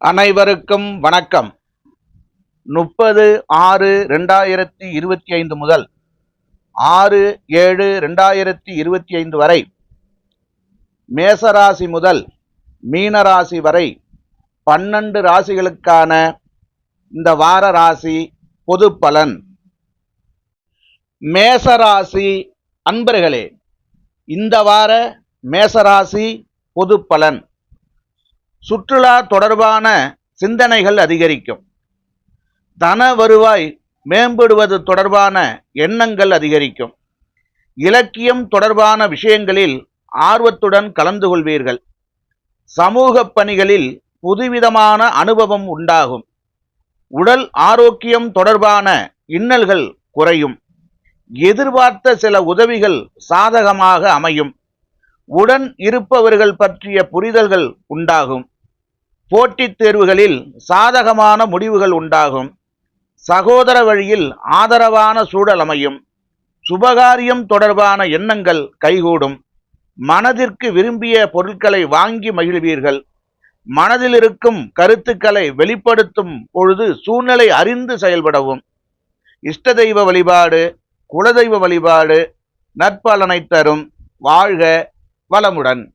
அனைவருக்கும் வணக்கம். முப்பது ஆறு ரெண்டாயிரத்தி இருபத்தி ஐந்து முதல் ஆறு ஏழு ரெண்டாயிரத்தி இருபத்தி ஐந்து வரை மேசராசி முதல் மீனராசி வரை பன்னெண்டு ராசிகளுக்கான இந்த வார ராசி பொது பலன். மேசராசி அன்பர்களே இந்த வார மேசராசி பொது பலன். சுற்றுலா தொடர்பான சிந்தனைகள் அதிகரிக்கும். தன வருவாய் மேம்படுவது தொடர்பான எண்ணங்கள் அதிகரிக்கும். இலக்கியம் தொடர்பான விஷயங்களில் ஆர்வத்துடன் கலந்து கொள்வீர்கள். சமூக பணிகளில் புதுவிதமான அனுபவம் உண்டாகும். உடல் ஆரோக்கியம் தொடர்பான இன்னல்கள் குறையும். எதிர்பார்த்த சில உதவிகள் சாதகமாக அமையும். உடன் இருப்பவர்கள் பற்றிய புரிதல்கள் உண்டாகும். போட்டித் தேர்வுகளில் சாதகமான முடிவுகள் உண்டாகும். சகோதர வழியில் ஆதரவான சூழல் அமையும். சுபகாரியம் தொடர்பான எண்ணங்கள் கைகூடும். மனதிற்கு விரும்பிய பொருட்களை வாங்கி மகிழ்வீர்கள். மனதில் இருக்கும் கருத்துக்களை வெளிப்படுத்தும் பொழுது சூழ்நிலை அறிந்து செயல்படவும். இஷ்ட தெய்வ வழிபாடு குலதெய்வ வழிபாடு நற்பலனை தரும். வாழ்க வளமுடன்.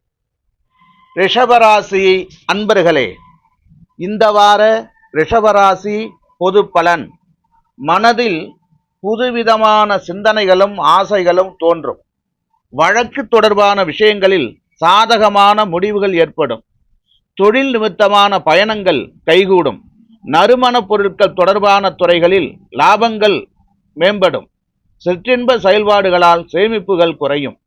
ரிஷபராசி அன்பர்களே இந்த வார ரிஷபராசி பொது பலன். மனதில் புதுவிதமான சிந்தனைகளும் ஆசைகளும் தோன்றும். வழக்கு தொடர்பான விஷயங்களில் சாதகமான முடிவுகள் ஏற்படும். தொழில் நிமித்தமான பயணங்கள் கைகூடும். நறுமணப் பொருட்கள் தொடர்பான துறைகளில் லாபங்கள் மேம்படும். சிற்றின்ப செயல்பாடுகளால் சேமிப்புகள் குறையும்.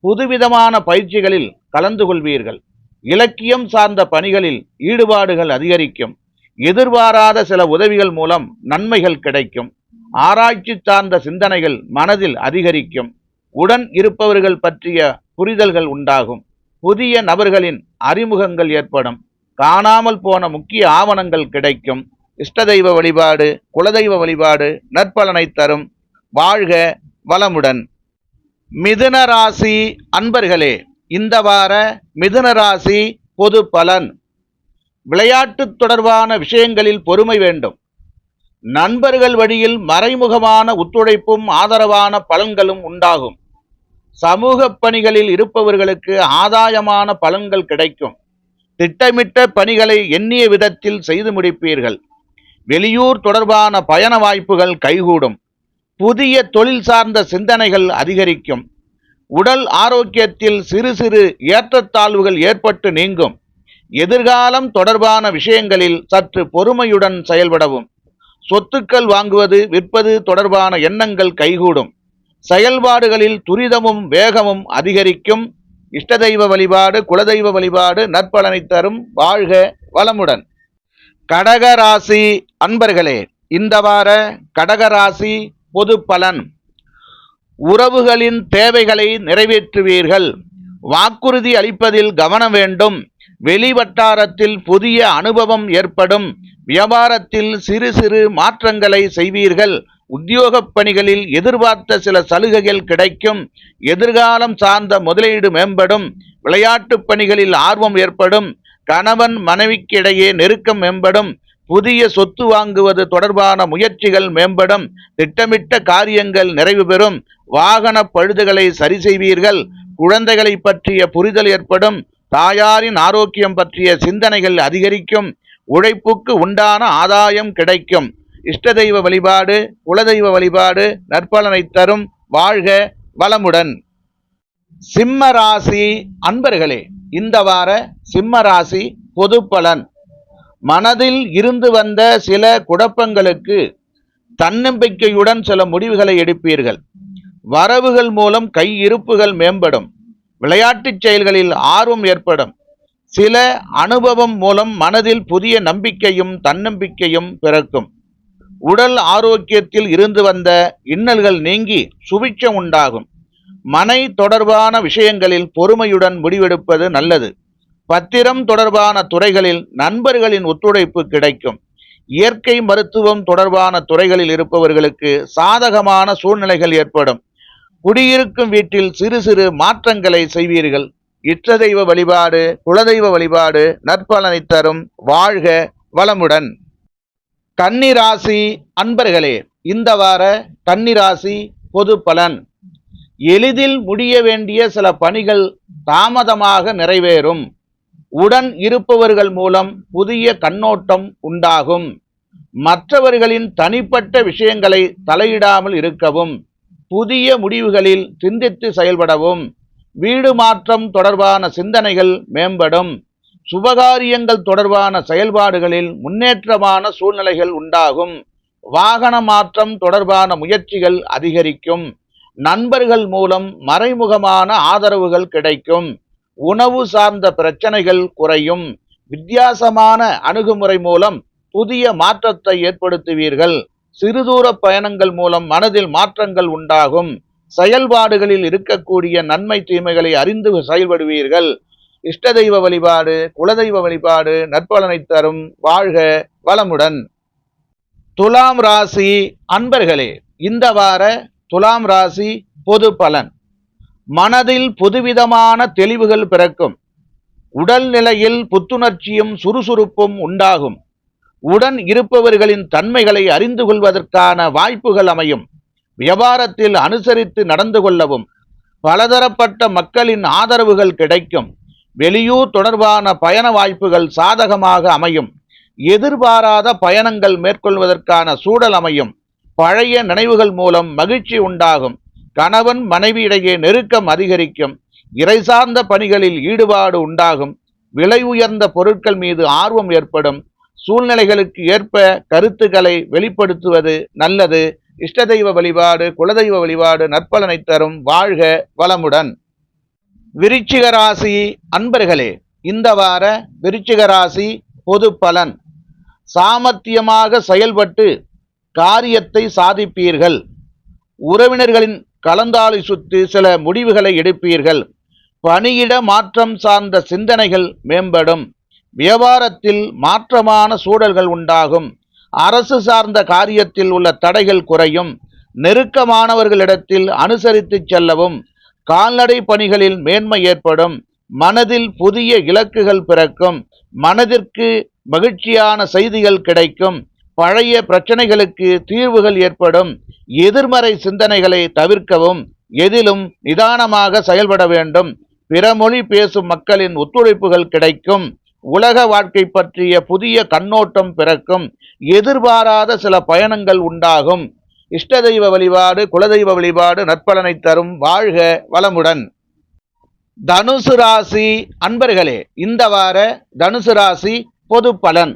புதுவிதமான பயிற்சிகளில் கலந்து கொள்வீர்கள். இலக்கியம் சார்ந்த பணிகளில் ஈடுபாடுகள் அதிகரிக்கும். எதிர்பாராத சில உதவிகள் மூலம் நன்மைகள் கிடைக்கும். ஆராய்ச்சி சார்ந்த சிந்தனைகள் மனதில் அதிகரிக்கும். உடன் இருப்பவர்கள் பற்றிய புரிதல்கள் உண்டாகும். புதிய நபர்களின் அறிமுகங்கள் ஏற்படும். காணாமல் போன முக்கிய ஆவணங்கள் கிடைக்கும். இஷ்ட தெய்வ வழிபாடு குலதெய்வ வழிபாடு நற்பலனை தரும். வாழ்க வளமுடன். மிதுன ராசி அன்பர்களே இந்த வார மிதுன ராசி பொது பலன். விளையாட்டு தொடர்பான விஷயங்களில் பொறுமை வேண்டும். நண்பர்கள் வழியில் மறைமுகமான ஒத்துழைப்பும் ஆதரவான பலன்களும் உண்டாகும். சமூக பணிகளில் இருப்பவர்களுக்கு ஆதாயமான பலன்கள் கிடைக்கும். திட்டமிட்ட பணிகளை எண்ணிய விதத்தில் செய்து முடிப்பீர்கள். வெளியூர் தொடர்பான பயண வாய்ப்புகள் கைகூடும். புதிய தொழில் சார்ந்த சிந்தனைகள் அதிகரிக்கும். உடல் ஆரோக்கியத்தில் சிறு சிறு ஏற்றத்தாழ்வுகள் ஏற்பட்டு நீங்கும். எதிர்காலம் தொடர்பான விஷயங்களில் சற்று பொறுமையுடன் செயல்படவும். சொத்துக்கள் வாங்குவது விற்பது தொடர்பான எண்ணங்கள் கைகூடும். செயல்பாடுகளில் துரிதமும் வேகமும் அதிகரிக்கும். இஷ்ட தெய்வ வழிபாடு குலதெய்வ வழிபாடு நற்பலனை தரும். வாழ்க வளமுடன். கடகராசி அன்பர்களே இந்த வார கடகராசி பொது பலன். உறவுகளின் தேவைகளை நிறைவேற்றுவீர்கள். வாக்குறுதி அளிப்பதில் கவனம் வேண்டும். வெளி வட்டாரத்தில் புதிய அனுபவம் ஏற்படும். வியாபாரத்தில் சிறு சிறு மாற்றங்களை செய்வீர்கள். உத்தியோகப் பணிகளில் எதிர்பார்த்த சில சலுகைகள் கிடைக்கும். எதிர்காலம் சார்ந்த முதலீடு மேம்படும். விளையாட்டுப் பணிகளில் ஆர்வம் ஏற்படும். கணவன் மனைவிக்கிடையே நெருக்கம் மேம்படும். புதிய சொத்து வாங்குவது தொடர்பான முயற்சிகள் மேம்படும் திட்டமிட்ட காரியங்கள் நிறைவு பெறும் வாகன பழுதுகளை சரி செய்வீர்கள் குழந்தைகளை பற்றிய புரிதல் ஏற்படும் தாயாரின் ஆரோக்கியம் பற்றிய சிந்தனைகள் அதிகரிக்கும் உழைப்புக்கு உண்டான ஆதாயம் கிடைக்கும். இஷ்ட தெய்வ வழிபாடு குலதெய்வ வழிபாடு நற்பலனை தரும். வாழ்க வளமுடன். சிம்ம ராசி அன்பர்களே இந்த வார சிம்ம ராசி பொது பலன் மனதில் இருந்து வந்த சில குழப்பங்களுக்கு தன்னம்பிக்கையுடன் சில முடிவுகளை எடுப்பீர்கள். வரவுகள் மூலம் கையிருப்புகள் மேம்படும். விளையாட்டுச் செயல்களில் ஆர்வம் ஏற்படும். சில அனுபவம் மூலம் மனதில் புதிய நம்பிக்கையும் தன்னம்பிக்கையும் பிறக்கும். உடல் ஆரோக்கியத்தில் இருந்து வந்த இன்னல்கள் நீங்கி சுபிட்சம் உண்டாகும். மனை தொடர்பான விஷயங்களில் பொறுமையுடன் முடிவெடுப்பது நல்லது. பத்திரம் தொடர்பான துறைகளில் நண்பர்களின் ஒத்துழைப்பு கிடைக்கும். இயற்கை மருத்துவம் தொடர்பான துறைகளில் இருப்பவர்களுக்கு சாதகமான சூழ்நிலைகள் ஏற்படும். குடியிருக்கும் வீட்டில் சிறு சிறு மாற்றங்களை செய்வீர்கள். இஷ்ட தெய்வ வழிபாடு குலதெய்வ வழிபாடு நற்பலனை தரும். வாழ்க வளமுடன். கன்னிராசி அன்பர்களே இந்த வார கன்னிராசி பொது பலன். எளிதில் முடிய வேண்டிய சில பணிகள் தாமதமாக நிறைவேறும். உடன் இருப்பவர்கள் மூலம் புதிய கண்ணோட்டம் உண்டாகும். மற்றவர்களின் தனிப்பட்ட விஷயங்களை தலையிடாமல் இருக்கவும் புதிய முடிவுகளில் சிந்தித்து செயல்படவும் வீடு மாற்றம் தொடர்பான சிந்தனைகள் மேம்படும் சுபகாரியங்கள் தொடர்பான செயல்பாடுகளில் முன்னேற்றமான சூழ்நிலைகள் உண்டாகும் வாகன மாற்றம் தொடர்பான முயற்சிகள் அதிகரிக்கும் நண்பர்கள் மூலம் மறைமுகமான ஆதரவுகள் கிடைக்கும். உணவு சார்ந்த பிரச்சனைகள் குறையும். வித்தியாசமான அணுகுமுறை மூலம் புதிய மாற்றத்தை ஏற்படுத்துவீர்கள். சிறுதூர பயணங்கள் மூலம் மனதில் மாற்றங்கள் உண்டாகும். செயல்பாடுகளில் இருக்கக்கூடிய நன்மை தீமைகளை அறிந்து செயல்படுவீர்கள். இஷ்ட தெய்வ வழிபாடு குலதெய்வ வழிபாடு நற்பலனை தரும். வாழ்க வளமுடன். துலாம் ராசி அன்பர்களே இந்த வார துலாம் ராசி பொது பலன். மனதில் புதுவிதமான தெளிவுகள் பிறக்கும். உடல்நிலையில் புத்துணர்ச்சியும் சுறுசுறுப்பும் உண்டாகும். உடன் இருப்பவர்களின் தன்மைகளை அறிந்து கொள்வதற்கான வாய்ப்புகள் அமையும். வியாபாரத்தில் அனுசரித்து நடந்து கொள்ளவும். பலதரப்பட்ட மக்களின் ஆதரவுகள் கிடைக்கும். வெளியூர் தொடர்பான பயண வாய்ப்புகள் சாதகமாக அமையும். எதிர்பாராத பயணங்கள் மேற்கொள்வதற்கான சூழல் அமையும். பழைய நினைவுகள் மூலம் மகிழ்ச்சி உண்டாகும். கணவன் மனைவியிடையே நெருக்கம் அதிகரிக்கும். இறை சார்ந்த பணிகளில் ஈடுபாடு உண்டாகும். விலை உயர்ந்த பொருட்கள் மீது ஆர்வம் ஏற்படும். சூழ்நிலைகளுக்கு ஏற்ப கருத்துக்களை வெளிப்படுத்துவது நல்லது. இஷ்ட தெய்வ வழிபாடு குலதெய்வ வழிபாடு நற்பலனை தரும். வாழ்க வளமுடன். விருச்சிக ராசி அன்பர்களே இந்த வார விருச்சிக ராசி பொது பலன். சாமர்த்தியமாக செயல்பட்டு காரியத்தை சாதிப்பீர்கள். உறவினர்களின் கலந்தாலோசித்து சில முடிவுகளை எடுப்பீர்கள். பணியிட மாற்றம் சார்ந்த சிந்தனைகள் மேம்படும். வியாபாரத்தில் மாற்றமான சூழல்கள் உண்டாகும். அரசு சார்ந்த காரியத்தில் உள்ள தடைகள் குறையும். நெருக்கமானவர்களிடத்தில் அனுசரித்து செல்லவும். கால்நடை பணிகளில் மேன்மை ஏற்படும். மனதில் புதிய இலக்குகள் பிறக்கும். மனதிற்கு மகிழ்ச்சியான செய்திகள் கிடைக்கும். பழைய பிரச்சனைகளுக்கு தீர்வுகள் ஏற்படும். எதிர்மறை சிந்தனைகளை தவிர்க்கவும் எதிலும் நிதானமாக செயல்பட வேண்டும். பிற மொழி பேசும் மக்களின் ஒத்துழைப்புகள் கிடைக்கும். உலக வாழ்க்கை பற்றிய புதிய கண்ணோட்டம் பிறக்கும். எதிர்பாராத சில பயணங்கள் உண்டாகும். இஷ்ட தெய்வ வழிபாடு குலதெய்வ வழிபாடு நற்பலனை தரும். வாழ்க வளமுடன். தனுசு ராசி அன்பர்களே இந்த வார தனுசு ராசி பொது பலன்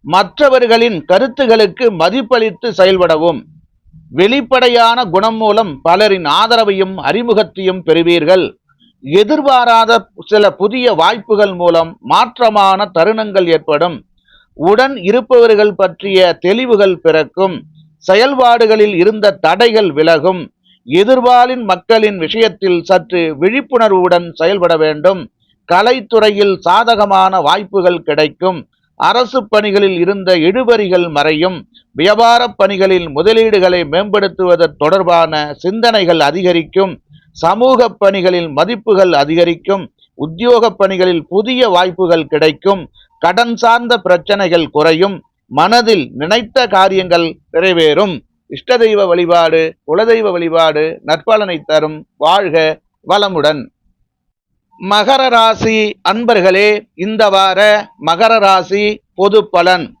மற்றவர்களின் கருத்துகளுக்கு மதிப்பளித்து செயல்படவும். வெளிப்படையான குணம் மூலம் பலரின் ஆதரவையும் அறிமுகத்தையும் பெறுவீர்கள். எதிர்பாராத சில புதிய வாய்ப்புகள் மூலம் மாற்றமான தருணங்கள் ஏற்படும். உடன் இருப்பவர்கள் பற்றிய தெளிவுகள் பிறக்கும். செயல்பாடுகளில் இருந்த தடைகள் விலகும். எதிர்பாலின் மக்களின் விஷயத்தில் சற்று விழிப்புணர்வுடன் செயல்பட வேண்டும். கலைத்துறையில் சாதகமான வாய்ப்புகள் கிடைக்கும். அரசு பணிகளில் இருந்த இழுபறிகள் மறையும். வியாபார பணிகளில் முதலீடுகளை மேம்படுத்துவது தொடர்பான சிந்தனைகள் அதிகரிக்கும். சமூக பணிகளில் மதிப்புகள் அதிகரிக்கும். உத்தியோக பணிகளில் புதிய வாய்ப்புகள் கிடைக்கும். கடன் சார்ந்த பிரச்சனைகள் குறையும். மனதில் நினைத்த காரியங்கள் நிறைவேறும். இஷ்ட தெய்வ வழிபாடு குலதெய்வ வழிபாடு நற்பலனை தரும். வாழ்க வளமுடன். மகர ராசி அன்பர்களே இந்த வார மகர ராசி பொது பலன்.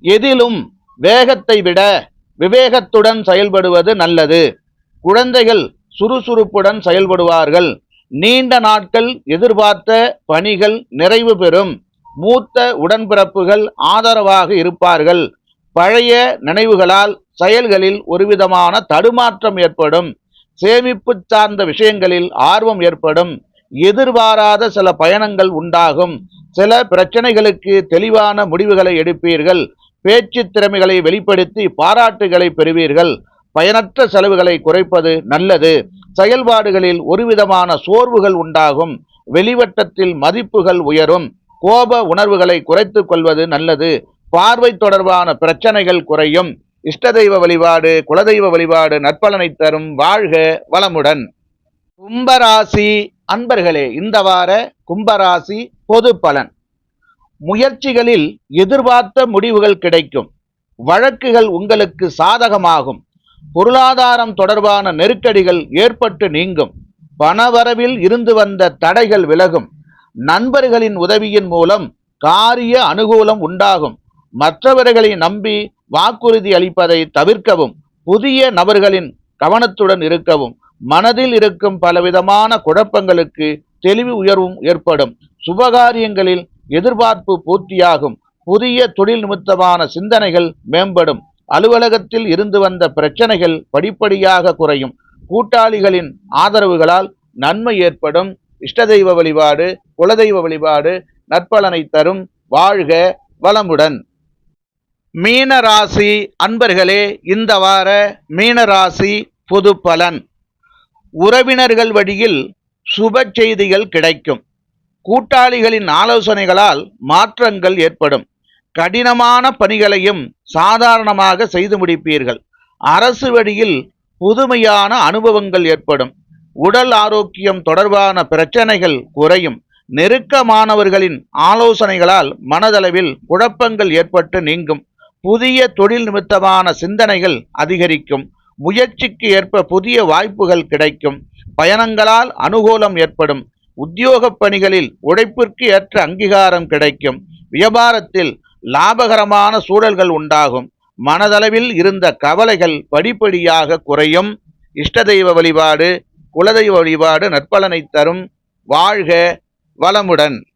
எதிலும் வேகத்தை விட விவேகத்துடன் செயல்படுவது நல்லது. குழந்தைகள் சுறுசுறுப்புடன் செயல்படுவார்கள். நீண்ட நாட்கள் எதிர்பார்த்த பணிகள் நிறைவு பெறும். மூத்த உடன்பிறப்புகள் ஆதரவாக இருப்பார்கள். பழைய நினைவுகளால் செயல்களில் ஒருவிதமான தடுமாற்றம் ஏற்படும். சேமிப்பு சார்ந்த விஷயங்களில் ஆர்வம் ஏற்படும். எதிர்பாராத சில பயணங்கள் உண்டாகும். சில பிரச்சனைகளுக்கு தெளிவான முடிவுகளை எடுப்பீர்கள். பேச்சு திறமைகளை வெளிப்படுத்தி பாராட்டுகளை பெறுவீர்கள். பயனற்ற செலவுகளை குறைப்பது நல்லது. செயல்பாடுகளில் ஒருவிதமான சோர்வுகள் உண்டாகும். வெளிவட்டத்தில் மதிப்புகள் உயரும். கோப உணர்வுகளை குறைத்து கொள்வது நல்லது. பார்வை தொடர்பான பிரச்சனைகள் குறையும். இஷ்ட தெய்வ வழிபாடு குலதெய்வ வழிபாடு நற்பலனை தரும். வாழ்க வளமுடன். கும்பராசி அன்பர்களே இந்த வார கும்பராசி பொது பலன். முயற்சிகளில் எதிர்பார்த்த முடிவுகள் கிடைக்கும். வழக்குகள் உங்களுக்கு சாதகமாகும். பொருளாதாரம் தொடர்பான நெருக்கடிகள் ஏற்பட்டு நீங்கும். பணவரவில் இருந்து வந்த தடைகள் விலகும். நண்பர்களின் உதவியின் மூலம் காரிய அனுகூலம் உண்டாகும். மற்றவர்களை நம்பி வாக்குறுதி அளிப்பதை தவிர்க்கவும் புதிய நபர்களின் கவனத்துடன் இருக்கவும் மனதில் இருக்கும் பலவிதமான குழப்பங்களுக்கு தெளிவு உயர்வும் ஏற்படும். சுபகாரியங்களில் எதிர்பார்ப்பு பூர்த்தியாகும். புதிய தொழில் நிமித்தமான சிந்தனைகள் மேம்படும். அலுவலகத்தில் இருந்து வந்த பிரச்சனைகள் படிப்படியாக குறையும். கூட்டாளிகளின் ஆதரவுகளால் நன்மை ஏற்படும். இஷ்ட தெய்வ வழிபாடு குலதெய்வ வழிபாடு நற்பலனை தரும். வாழ்க வளமுடன். மீனராசி அன்பர்களே இந்த வார மீனராசி பொது பலன் உறவினர்கள் வழியில் சுப செய்திகள் கிடைக்கும். கூட்டாளிகளின் ஆலோசனைகளால் மாற்றங்கள் ஏற்படும். கடினமான பணிகளையும் சாதாரணமாக செய்து முடிப்பீர்கள். அரசு வழியில் புதுமையான அனுபவங்கள் ஏற்படும். உடல் ஆரோக்கியம் தொடர்பான பிரச்சனைகள் குறையும். நெருக்கமானவர்களின் ஆலோசனைகளால் மனதளவில் குழப்பங்கள் ஏற்பட்டு நீங்கும். புதிய தொழில் நிமித்தமான சிந்தனைகள் அதிகரிக்கும். முயற்சிக்கு ஏற்ப புதிய வாய்ப்புகள் கிடைக்கும். பயணங்களால் அனுகூலம் ஏற்படும். உத்தியோகப் பணிகளில் உழைப்பிற்கு ஏற்ற அங்கீகாரம் கிடைக்கும். வியாபாரத்தில் லாபகரமான சூழல்கள் உண்டாகும். மனதளவில் இருந்த கவலைகள் படிப்படியாக குறையும். இஷ்ட தெய்வ வழிபாடு குலதெய்வ வழிபாடு நற்பலனை தரும். வாழ்க வளமுடன்.